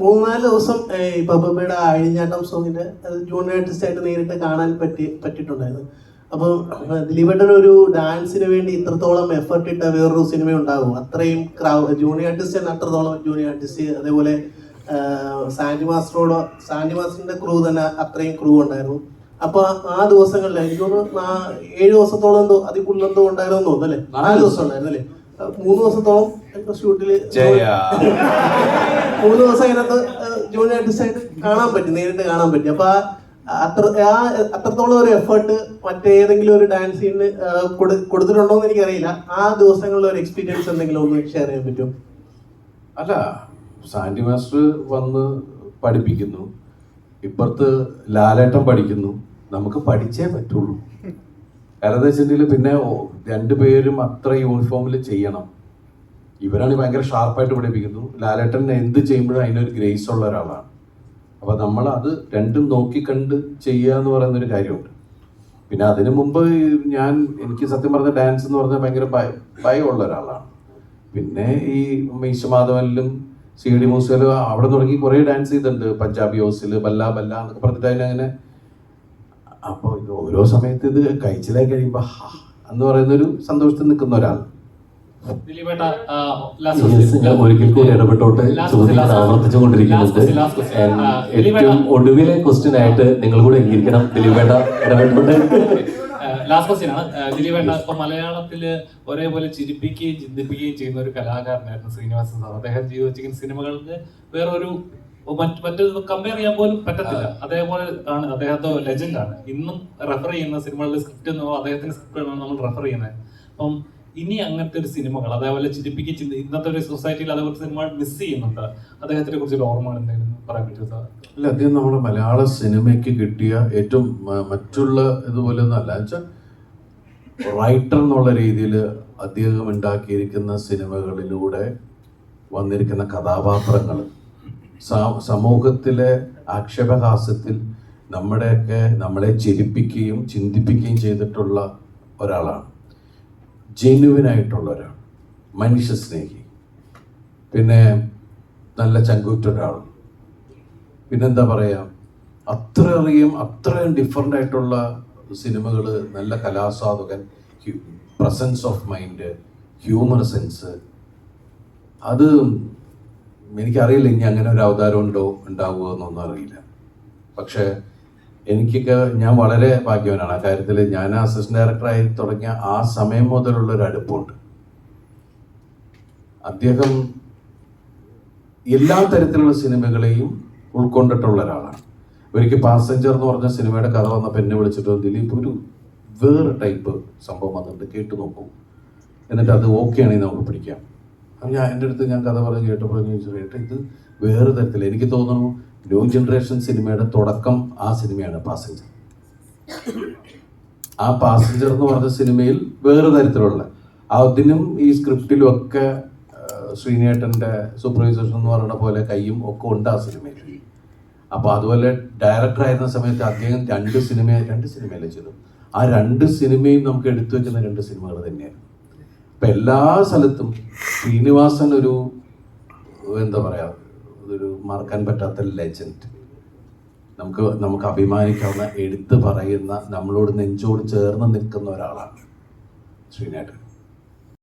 മൂന്നാൽ ദിവസം ഈ പപ്പയുടെ അഴിഞ്ഞാട്ടം സോങ്ങിന്റെ ജൂനിയർ ആർട്ടിസ്റ്റ് ആയിട്ട് നേരിട്ട് കാണാൻ പറ്റി പറ്റിയിട്ടുണ്ടായിരുന്നു. അപ്പോൾ ദിലീപേട്ടൻ ഒരു ഡാൻസിന് വേണ്ടി ഇത്രത്തോളം എഫർട്ട് ഇട്ട വേറൊരു സിനിമ ഉണ്ടാകും അത്രയും ക്രൗഡ് ജൂനിയർ ആർട്ടിസ്റ്റ് തന്നെ അത്രത്തോളം ജൂനിയർ ആർട്ടിസ്റ്റ് അതേപോലെ സാന്റി മാസ്റ്ററോടോ സാൻഡി മാസ്റ്ററിന്റെ ക്രൂ തന്നെ അത്രയും ക്രൂ ഉണ്ടായിരുന്നു. അപ്പൊ ആ ദിവസങ്ങളിൽ എനിക്ക് തോന്നുന്നു ഏഴ് ദിവസത്തോളം എന്തോ അതിൽ കൂടുതൽ ഉണ്ടായിരുന്നു തോന്നുന്നു അല്ലേ? നാല് ദിവസം ഉണ്ടായിരുന്നു അല്ലേ? മൂന്ന് ദിവസത്തോളം ഷൂട്ടിൽ മൂന്ന് ദിവസം അതിനകത്ത് ആർട്ടിസ്റ്റ് ആയിട്ട് കാണാൻ പറ്റി നേരിട്ട് കാണാൻ പറ്റി. അപ്പൊ ആ അത്ര ആ അത്രത്തോളം ഒരു എഫേർട്ട് മറ്റേതെങ്കിലും ഒരു ഡാൻസ് സീനിന് കൊടുത്തിട്ടുണ്ടോ എന്ന് എനിക്കറിയില്ല. ആ ദിവസങ്ങളിലെ ഒരു എക്സ്പീരിയൻസ് എന്തെങ്കിലും ഒന്ന് ഷെയർ ചെയ്യാൻ പറ്റും അല്ല സാൻഡി മാസ്റ്റർ വന്ന് പഠിപ്പിക്കുന്നു. ഇപ്പുറത്ത് ലാലേട്ടം പഠിക്കുന്നു. നമുക്ക് പഠിച്ചേ പറ്റുള്ളൂ. വെച്ചിട്ടുണ്ടെങ്കിൽ പിന്നെ രണ്ടു രണ്ടുപേരും അത്ര യൂണിഫോമിൽ ചെയ്യണം. ഇവരാണ് ഭയങ്കര ഷാർപ്പായിട്ട് പഠിപ്പിക്കുന്നു ലാലേട്ടൻ എന്ത് ചെയ്യുമ്പോഴും അതിനൊരു ഗ്രേസ് ഉള്ള ഒരാളാണ്. അപ്പോൾ നമ്മൾ അത് രണ്ടും നോക്കിക്കണ്ട് ചെയ്യുക എന്ന് പറയുന്ന ഒരു കാര്യമുണ്ട്. പിന്നെ അതിനു മുമ്പ് ഞാൻ എനിക്ക് സത്യം പറഞ്ഞ ഡാൻസ് എന്ന് പറഞ്ഞാൽ ഭയങ്കര ഭയ ഭയമുള്ള ഒരാളാണ്. പിന്നെ ഈ മീശമാധവനിലും സി ഡി മൂസയിലും അവിടെ തുടങ്ങി കുറേ ഡാൻസ് ചെയ്തിട്ടുണ്ട്. പഞ്ചാബി ഹൗസിൽ ബല്ല ബല്ല എന്നൊക്കെ പറഞ്ഞിട്ട് അതിനങ്ങനെ അപ്പോൾ ഇത് ഓരോ സമയത്ത് ഇത് കഴിച്ചിലായി കഴിയുമ്പോൾ ഹാ എന്ന് പറയുന്നൊരു സന്തോഷത്തിൽ നിൽക്കുന്ന ഒരാൾ. ഞാൻ ഒരിക്കൽ കൂടി ഇടപെട്ടോട്ട്. ചോദ്യങ്ങൾ ആവർത്തിച്ചുകൊണ്ടിരിക്കുന്നുണ്ട്. ഏറ്റവും ഒടുവിലെ ക്വസ്റ്റ്യൻ ആയിട്ട് നിങ്ങൾ കൂടെ അംഗീകരിക്കണം ദിലീപേട്ട ഇടപെട്ടോട്ട്. ലാസ്റ്റ് ക്വസ്റ്റ്യൻ ആണ്. ആ, ദിലീപേട്ട ഇപ്പൊ മലയാളത്തിൽ ഒരേപോലെ ചിരിപ്പിക്കുകയും ചിന്തിപ്പിക്കുകയും ചെയ്യുന്ന ഒരു കലാകാരനായിരുന്നു ശ്രീനിവാസൻ സാർ. അദ്ദേഹം ജീവിച്ചിരിക്കുന്ന വെച്ചിരിക്കുന്ന സിനിമകൾക്ക് വേറൊരു മറ്റ് മറ്റൊരു കമ്പയർ ചെയ്യാൻ പോലും പറ്റത്തില്ല. അതേപോലെ ആണ്. അദ്ദേഹത്തെ ലെജൻഡ് ആണ്. ഇന്നും റെഫർ ചെയ്യുന്ന സിനിമകളിലെ സ്ക്രിപ്റ്റ് എന്നോ അദ്ദേഹത്തിന്റെ സ്ക്രിപ്റ്റുകളാണ് നമ്മൾ റെഫർ ചെയ്യുന്നത്. അപ്പം ഇനി അങ്ങനത്തെ ഒരു സിനിമകൾ അതേപോലെ ചിരിപ്പിക്ക് ഇന്നത്തെ ഒരു സൊസൈറ്റിയിൽ അതേപോലെ സിനിമകൾ മിസ് ചെയ്യുന്നുണ്ട്. അദ്ദേഹത്തിനെ കുറിച്ച് ഓർമ്മകൾ ഓർമ്മ എന്തെങ്കിലും പറയാൻ പറ്റുമോ സാർ? അല്ല അദ്ദേഹം നമ്മുടെ മലയാള സിനിമയ്ക്ക് കിട്ടിയ ഏറ്റവും മറ്റുള്ള ഇതുപോലെ ഒന്നല്ല വെച്ചാൽ റൈറ്റർ എന്നുള്ള രീതിയിൽ അദ്ദേഹം ഉണ്ടാക്കിയിരിക്കുന്ന സിനിമകളിലൂടെ വന്നിരിക്കുന്ന കഥാപാത്രങ്ങൾ സമൂഹത്തിലെ ആക്ഷേപഹാസ്യത്തിൽ നമ്മുടെയൊക്കെ നമ്മളെ ചിരിപ്പിക്കുകയും ചിന്തിപ്പിക്കുകയും ചെയ്തിട്ടുള്ള ഒരാളാണ്. ജെന്യുവിനായിട്ടുള്ള ഒരാൾ മനുഷ്യ സ്നേഹി. പിന്നെ നല്ല ചങ്കൂറ്റ ഒരാൾ പിന്നെന്താ പറയുക അത്രയധികം അത്രയും ഡിഫറെന്റ് ആയിട്ടുള്ള സിനിമകൾ നല്ല കലാസ്വാദകൻ presence of mind humour sense അത് എനിക്കറിയില്ല ഇനി അങ്ങനെ ഒരു അവതാരം ഉണ്ടോ ഉണ്ടാവുമോ എന്നൊന്നും അറിയില്ല. പക്ഷേ എനിക്കൊക്കെ ഞാൻ വളരെ ഭാഗ്യവാനാണ്. ആ കാര്യത്തിൽ ഞാൻ അസിസ്റ്റന്റ് ഡയറക്ടറായി തുടങ്ങിയ ആ സമയം മുതലുള്ള ഒരു അടുപ്പമുണ്ട് അദ്ദേഹം എല്ലാ തരത്തിലുള്ള സിനിമകളെയും ഉൾക്കൊണ്ടിട്ടുള്ള ഒരാളാണ്. ഒരിക്കൽ പാസഞ്ചർ എന്ന് പറഞ്ഞ സിനിമയുടെ കഥ വന്നപ്പോൾ എന്നെ വിളിച്ചിട്ട് ദിലീപ് ഒരു വേറെ ടൈപ്പ് സംഭവം വന്നിട്ട് കേട്ടു നോക്കൂ. എന്നിട്ട് അത് ഓക്കെ ആണെങ്കിൽ നമുക്ക് പിടിക്കാം. ഞാൻ എന്റെ അടുത്ത് ഞാൻ കഥ പറഞ്ഞ് കേട്ടപ്പോൾ ഞാൻ ചോദിച്ചു കേട്ടോ ഇത് വേറെ തരത്തിൽ എനിക്ക് തോന്നുന്നു ന്യൂ ജനറേഷൻ സിനിമയുടെ തുടക്കം ആ സിനിമയാണ് പാസഞ്ചർ ആ പാസഞ്ചർ എന്ന് പറഞ്ഞ സിനിമയിൽ വേറെ തരത്തിലുള്ള. അതിനും ഈ സ്ക്രിപ്റ്റിലും ഒക്കെ ശ്രീനേട്ടന്റെ സൂപ്പർവൈസേഷൻ എന്ന് പറയുന്ന പോലെ കൈയും ഒക്കെ ഉണ്ട് ആ സിനിമയിൽ അപ്പോൾ അതുപോലെ ഡയറക്ടർ ആയിരുന്ന സമയത്ത് അദ്ദേഹം രണ്ട് സിനിമ രണ്ട് സിനിമയിലെ ചെയ്തു ആ രണ്ട് സിനിമയും നമുക്ക് എടുത്തു വെക്കുന്ന രണ്ട് സിനിമകൾ തന്നെയാണ് അപ്പം എല്ലാ സ്ഥലത്തും ശ്രീനിവാസൻ ഒരു എന്താ പറയുക ഒരു മറക്കാൻ പറ്റാത്ത ലെജൻഡ് നമുക്ക് നമുക്ക് അഭിമാനിക്കാവുന്ന എടുത്തു പറയുന്ന നമ്മളോട് നെഞ്ചോട് ചേർന്ന് നിൽക്കുന്ന ഒരാളാണ് ശ്രീനേട്ടൻ.